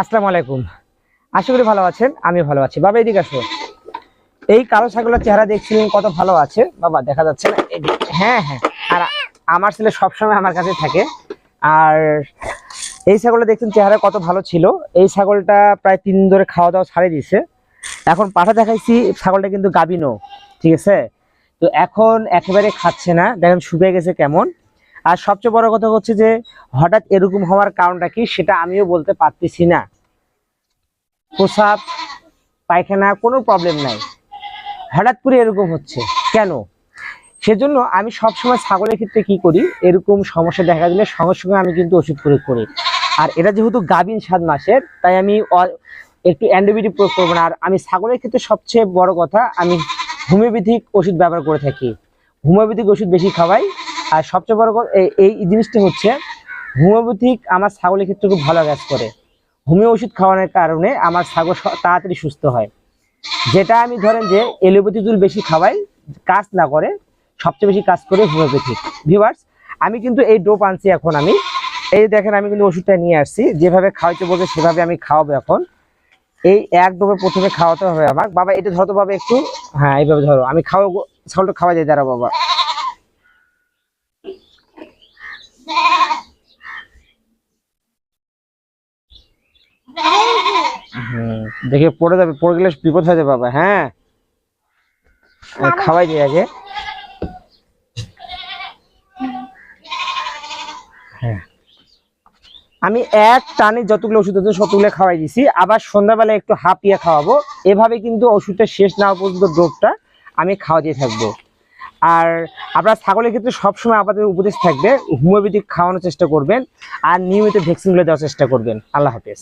আসসালামু আলাইকুম আশা করি ভালো আছেন আমি ভালো আছি। বাবা, এদিকে আসো। এই কালো ছাগলের চেহারা দেখছিলেন, কত ভালো আছে। বাবা, দেখা যাচ্ছে না। হ্যাঁ হ্যাঁ আর আমার ছেলে সবসময় আমার কাছে থাকে। আর এই ছাগলটা দেখছেন, চেহারা কত ভালো ছিল। এই ছাগলটা প্রায় তিন ধরে খাওয়া দাওয়া ছাড়িয়ে দিছে এখন পাঠা দেখাইছি, ছাগলটা কিন্তু গাবিনো ঠিক আছে? তো এখন একেবারে খাচ্ছে না, দেখেন শুকিয়ে গেছে কেমন। আর সবচেয়ে বড় কথা হচ্ছে যে, হঠাৎ এরকম হওয়ার কারণটা কি, সেটা আমিও বলতে পারতেছি না। প্রসাব পায়খানা কোনো প্রবলেম নাই। হঠাৎ করে এরকম হচ্ছে। কেন? সেজন্য আমি সবসময় ছাগলের ক্ষেত্রে কি করি? এরকম সমস্যা দেখা দিলে সঙ্গে সঙ্গে আমি কিন্তু ওষুধ প্রয়োগ করি। আর এটা যেহেতু গাভীন সাত মাসের, তাই আমি একটু অ্যান্টিবায়োটিক প্রয়োগ করব না। আর আমি ছাগলের ক্ষেত্রে সবচেয়ে বড় কথা, আমি হোমিওপ্যাথিক ওষুধ ব্যবহার করে থাকি। হোমিওপ্যাথিক ওষুধ বেশি খাওয়াই। আর সবচেয়ে বড় এই জিনিসটা হচ্ছে, হোমিওপ্যাথিক আমার ছাগলের ক্ষেত্রে খুব ভালো কাজ করে। হোমিও ওষুধ খাওয়ানোর কারণে আমার ছাগল তাড়াতাড়ি সুস্থ হয়। যেটা আমি ধরেন যে এলোপ্যাথি জুল বেশি খাওয়াই, কাজ না করে, সবচেয়ে বেশি কাজ করে হোমিওপ্যাথিক ভিউয়ার্স, আমি কিন্তু এই ডোপ আনছি এখন আমি। এই দেখেন, আমি কিন্তু ওষুধটা নিয়ে আসছি। যেভাবে খাওয়াইতে বলছে, সেভাবে আমি খাওয়াবো এখন। এই এক ডোবে প্রথমে খাওয়াতে হবে আমার বাবা, এটা ধরো বাবা একটু। হ্যাঁ এইভাবে ধরো। আমি খাওয়াবো, ছাগলটা খাওয়া যায় দাঁড়া বাবা। দেখে পড়ে যাবে, পড়ে গেলে বিপদ হয়ে যাবে বাবা হ্যাঁ। খাওয়াই দিই আগে। হ্যাঁ। আমি এক টানে যতগুলো ওষুধ আছে ততগুলো খাওয়াই দিছি আবার সন্ধ্যাবেলা একটু হাফিয়ে খাওয়াবো। এভাবে কিন্তু ওষুধটা শেষ না পর্যন্ত ডোপটা আমি খাওয়া দিয়ে থাকব। আর আপনার ছাগলের ক্ষেত্রে সবসময় আপনাদের উপদেশ থাকবে, হোমিওপ্যাথিক খাওয়ানোর চেষ্টা করবেন, আর নিয়মিত ভ্যাকসিনগুলো দেওয়ার চেষ্টা করবেন। আল্লাহ হাফেজ।